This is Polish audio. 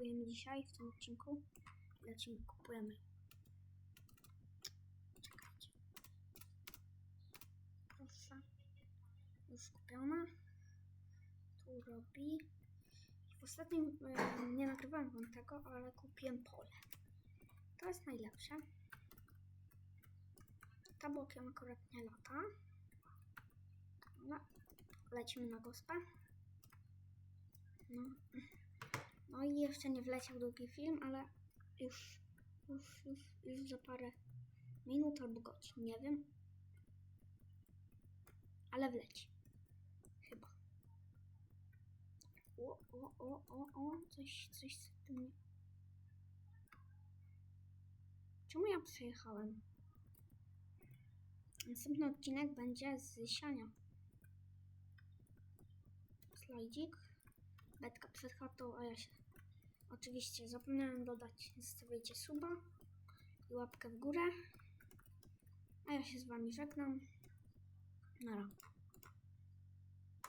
kupujemy dzisiaj w tym odcinku. Lecimy, kupujemy. Czekajcie. Proszę. Już kupiona. Tu robi. W ostatnim nie nagrywałem wam tego, ale kupiłem pole. To jest najlepsze. Ta bokiem akurat nie lata. No, lecimy na gospę. No. Jeszcze nie wleciał długi film, ale już, już, już, już za parę minut albo godzin, nie wiem. Ale wleci. Chyba. O, o, o, o, o, coś, coś z tym. Czemu ja przejechałem? Następny odcinek będzie z siania. Slajdzik. Betka przed chatą, a ja się... Oczywiście zapomniałem dodać, zostawiajcie suba i łapkę w górę. A ja się z wami żegnam. Na razie.